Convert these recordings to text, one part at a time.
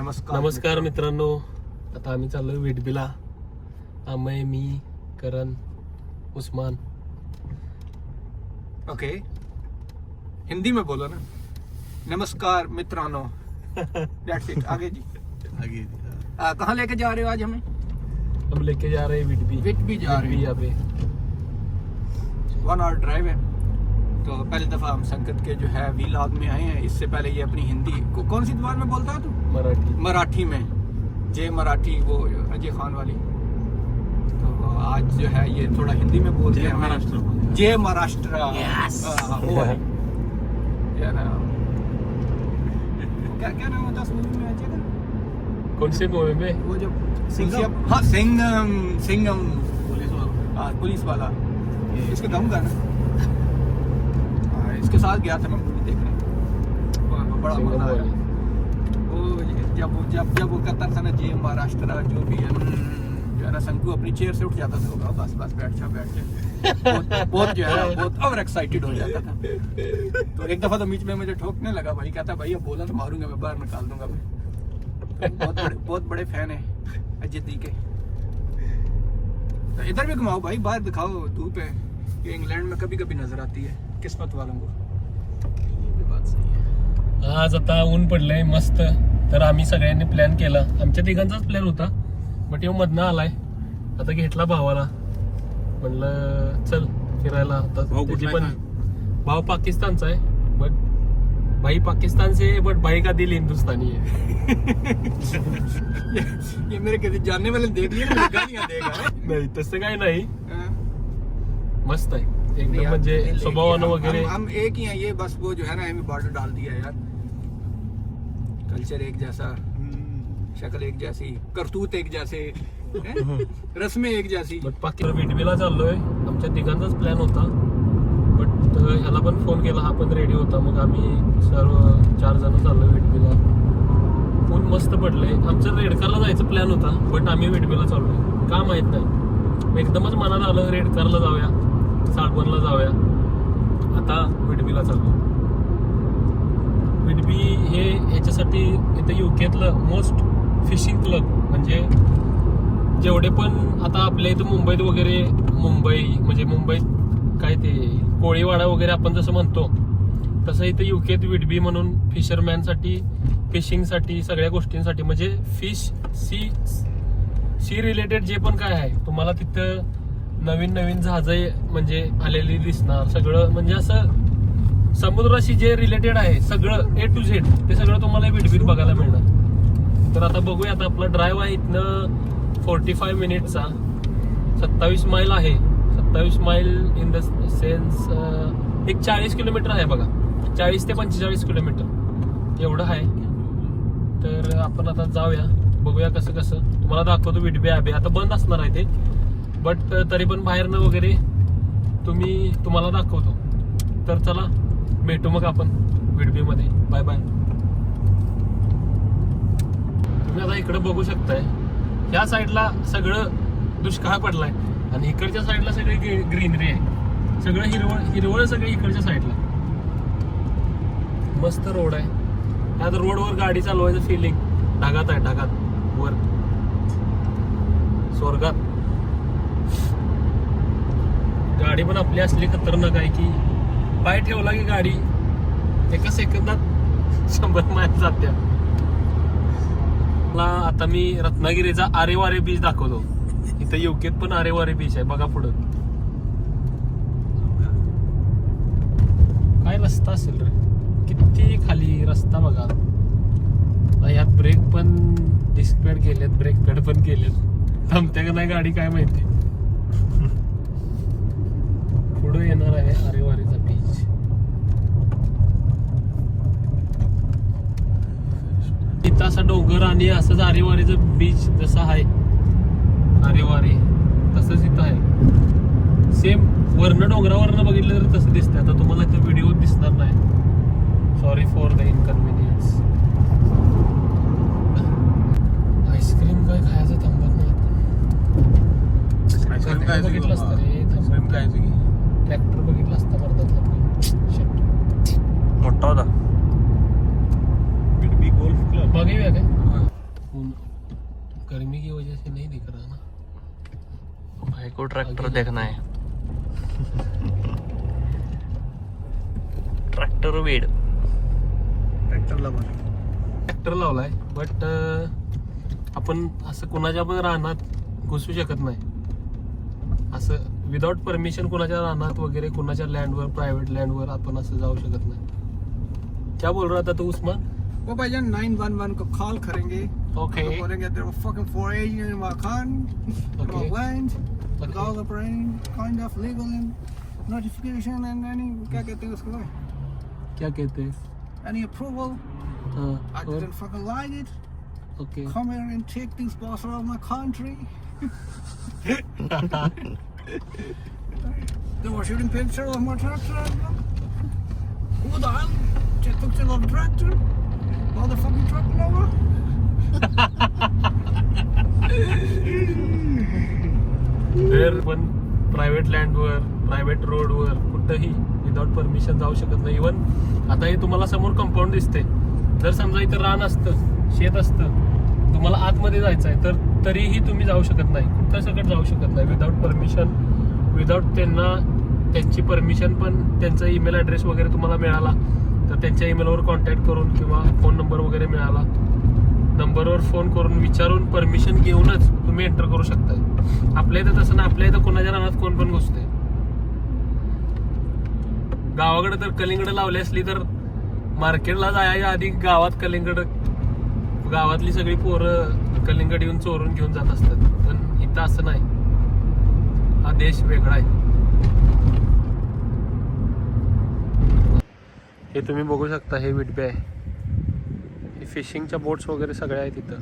नमस्कार नमस्कार मित्रांनो. आता आम्ही चाललोय विडबीला अमय मी करण उस्मान. ओके. हिंदी में बोलो ना. नमस्कार मित्रांनो. That's it. आगे जी. आगे आ, कहाँ लेके जा रहे हो आज हमें? हम लेके जा रहे हैं विडबी विडबी जा रहे हैं। यहाँ पे। वन आवर ड्राइव है। पहली दफ़ा हम संगत के जो है वीलाग में आए हैं। इससे पहले ये अपनी हिंदी को, कौन सी जबान में बोलता है तू? मराठी। मराठी में। जय मराठी वो अजय खान वाली। तो आज जो है ये थोड़ा हिंदी में बोलते हैं। महाराष्ट्र। जय महाराष्ट्र। वो वाली। क्या क्या नाम होता है में अजय का? कौन से मूवी में? वो जो सिंघम। हाँ सिंगम सिंगम पुलिस वाला। हाँ पुलिस वाला। इसका दम का हाँ, साथ गया था मैं मूवी देखने। बड़ा मज़ा आया। वो जब जब जब वो करता था ना जय महाराष्ट्र जो भी है जो है ना शंकु अपनी चेयर से उठ जाता था बस बस बैठ जा बैठ जा। बहुत जो है ना बहुत ओवर एक्साइटेड हो जाता था। तो एक दफ़ा तो बीच में मुझे ठोकने लगा भाई कहता भाई अब बोला तो मारूँगा मैं बाहर निकाल दूँगा मैं। बहुत बड़े बहुत बड़े फ़ैन है अजित दी के। तो इधर भी घुमाओ भाई बाहर दिखाओ धूप है ये इंग्लैंड में कभी कभी नज़र आती है। किस्मत वालों को ये भी बात सही है आज आता ऊन पडलंय मस्त. तर आम्ही सगळ्यांनी प्लॅन केला. आमच्या तिघांचाच प्लॅन होता बट येऊ मधनं आलाय. आता घेतला भावाला. म्हणलं चल फिरायला आता. पण आहे भाऊ पाकिस्तानचा आहे बट भाई पाकिस्तान से है, बट भाई का दिल हिंदुस्तानी है ये, ये मेरे किसी जानने वाले देख लिए ना गालियां देगा हैं? नाही तसं काय नाही। मस्त आहे. एकदम म्हणजे। स्वभावानं वगैरे हम, हम एक ही हैं ये बस वो जो है ना हमें बॉर्डर डाल दिया यार। कल्चर एक जैसा शक्ल एक जैसी करतूत एक जैसे हैं? रस्में एक जैसी। बट पाकिस्तान विडबीला चाललोय. आमच्या तिघांचाच प्लॅन होता. बट ह्याला पण फोन केला. हा पण रेडी होता. मग आम्ही सर्व चार जण चाललोय विडबीला ऊन मस्त पडलंय. आमचं रेडकारला जायचं प्लॅन होता. बट आम्ही विडबीला चाललोय. का माहीत नाही. एकदमच मनात आलं रेडकारला जाऊया. साळपणला जाऊया. आता विडबीला चाललो विडबी हे याच्यासाठी इथं युकेतलं मोस्ट फिशिंग क्लब म्हणजे जेवढे पण आता आपल्या इथं मुंबईत वगैरे मुंबई म्हणजे मुंबईत काय ते कोळीवाडा वगैरे आपण जसं म्हणतो तसं इथं युकेत विडबी म्हणून फिशरमॅनसाठी फिशिंगसाठी सगळ्या गोष्टींसाठी म्हणजे फिश सी सी रिलेटेड जे पण काय आहे तुम्हाला तिथं नवीन नवीन जहाजं म्हणजे आलेली दिसणार. सगळं म्हणजे असं समुद्राशी जे रिलेटेड आहे सगळं ए टू झेड ते सगळं तुम्हाला विडबीत बघायला मिळणार. तर आता बघूया आता आपला ड्राईव्ह आहे इथनं फोर्टी फाय मिनिटचा सत्तावीस माईल आहे. सत्तावीस माईल इन द सेन्स एक चाळीस किलोमीटर आहे बघा. चाळीस ते पंचेचाळीस किलोमीटर एवढं आहे. तर आपण आता जाऊया. बघूया कसं कसं. तुम्हाला दाखवतो विडबे आबे आता बंद असणार आहे ते. बट तरी पण बाहेरनं वगैरे तुम्ही तुम्हाला दाखवतो. तर चला भेटू मग आपण विडबीमध्ये बाय बाय तुम्ही आता इकडं बघू शकताय ह्या साईडला सगळं दुष्काळ पडलाय आणि इकडच्या साईडला सगळी ग्रीनरी आहे. सगळं हिरवळ हिरवळ सगळी इकडच्या साईडला. मस्त रोड आहे. ह्यात रोडवर गाडी चालवायचं फिलिंग ढगात आहे ढगात. वर. स्वर्गात. गाडी पण आपली असली खतरनाक आहे की पाय ठेवला की गाडी एका सेकंदात शंभर माइल जात्या मला आता मी रत्नागिरीचा आरेवारे बीच दाखवतो. इथं योग्यत पण आरेवारे बीच आहे बघा पुढं. काय रस्ता असेल रे? किती खाली रस्ता बघा. यात ब्रेक पण डिस्क पॅड केलेत ब्रेक पॅड पण केलेत थांबते का नाही गाडी काय माहिती? पुढे येणार आहे आरेवारीचा बीच इथं असा डोंगर आणि असंच आरेवारीचं बीच जसं आहे. आरेवारी तसंच इथं आहे. सेम वर्ण डोंगरावरनं बघितलं तर तसं दिसतंय. आता तुम्हाला इथं व्हिडिओ दिसणार नाही. Sorry for the inconvenience ice cream काय खायचं थांबत नाही आईस्क्रीम काय बघितलं असतं रे आईस्क्रीम काय ट्रॅक्टर बघितला असता वर्धातला. मोठा होता. गोल्फ क्लब बघूया काय. गर्मी की वजह से नहीं दिख रहा ना. भाई को ट्रैक्टर देखना है. ट्रॅक्टर वेड. ट्रॅक्टरला बोला ट्रॅक्टर लावलाय बट आपण असं कुणाच्या पण रानात घुसू शकत नाही. असं विदाउट परमिशन कुणाच्या रानात वगैरे कुणाच्या लँडवर प्रायव्हेट लँडवर आपण असं जाऊ शकत नाही क्या बोल रहा था तू उस्मान वो भाईजान 911 को कॉल करेंगे ओके तो बोलेंगे were fucking four Asians in my car Okay. okay. land Okay. without the brain kind of legal and notification and any क्या कहते हैं उसको क्या कहते हैं any approval हाँ, I और didn't fucking like it okay come here and take these boss out of my country they were shooting picture of my tractor who the hell took picture of the tractor. Motherfucking truck driver तर पण private लँडवर private रोडवर कुठंही without permission जाऊ शकत नाही. Even आता हे तुम्हाला समोर कंपाऊंड दिसते जर समजा इथं रान असतं शेत असतं तुम्हाला आतमध्ये जायचं आहे तर तरीही तुम्ही जाऊ शकत नाही. कुठं सकट जाऊ शकत नाही. विदाउट परमिशन विदाउट त्यांना त्यांची परमिशन पण त्यांचा ईमेल ॲड्रेस वगैरे तुम्हाला मिळाला तर त्यांच्या ईमेलवर कॉन्टॅक्ट करून किंवा फोन नंबर वगैरे मिळाला. नंबरवर फोन करून विचारून परमिशन घेऊनच तुम्ही एंटर करू शकताय. आपल्या इथं तसं ना आपल्या इथं कोणाच्या नावात कोण पण घुसते गावाकडे तर कलिंगड लावली असली तर मार्केटला जायच्या आधी गावात कलिंगड गावातली सगळी पोरं कलिंगड येऊन चोरून घेऊन जात असतात. पण इथं असं नाही. हा देश वेगळा आहे. हे तुम्ही बघू शकता हे विटबे आहे. हे फिशिंगच्या बोट्स वगैरे सगळ्या आहेत इथं.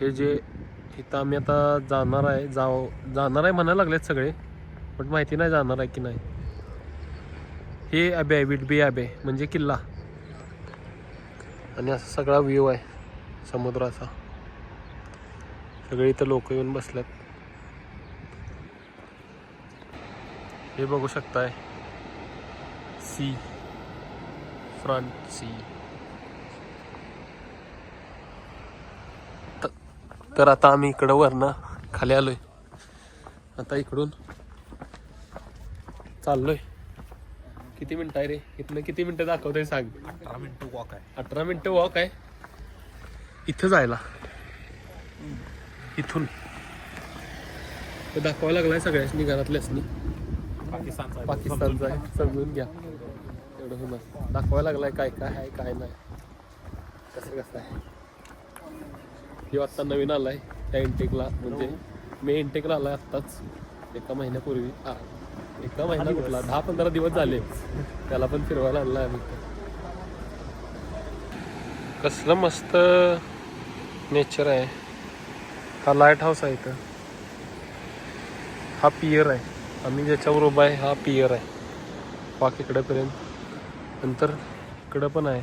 हे जे इथं आम्ही आता जाणार आहे जाव जाणार आहे म्हणायला लागलेत सगळे पण माहिती नाही जाणार आहे की नाही. हे अबे आहे विडबी अबे म्हणजे किल्ला. आणि असा सगळा व्ह्यू आहे. समुद्राचा. सगळे इथं लोक येऊन बसल्यात. हे बघू शकताय. सी. Front see. तर आता आम्ही इकडं वरनं खाली आलोय. आता इकडून चाललोय. किती मिनिटं आहे रे? इथनं किती मिनिटं दाखवतंय सांग? अठरा मिनिटं वॉक आहे. अठरा मिनिटं वॉक आहे? इथं जायला. इथून. ते दाखवायला लागलाय सगळ्यासनी घरातल्यासनी पाकिस्तानचा पाकिस्तानचा आहे. समजून घ्या. एवढं होणार. दाखवायला लागलाय काय काय आहे काय नाही. कसं कसं आहे. हे आत्ता नवीन आलाय. त्या इंटेकला म्हणजे मी इंटेकला आलाय आत्ताच. एका महिन्यापूर्वी. हा. एका महिना कुठला? दहा पंधरा दिवस झाले. त्याला पण फिरवायला आणलाय आम्ही. कसलं मस्त नेचर आहे. हा लाइट हाऊस आहे इथं. हा पियर आहे. आम्ही ज्याच्यावर उभा आहे हा पियर आहे. पाक इकडेपर्यंत. नंतर इकडं पण आहे.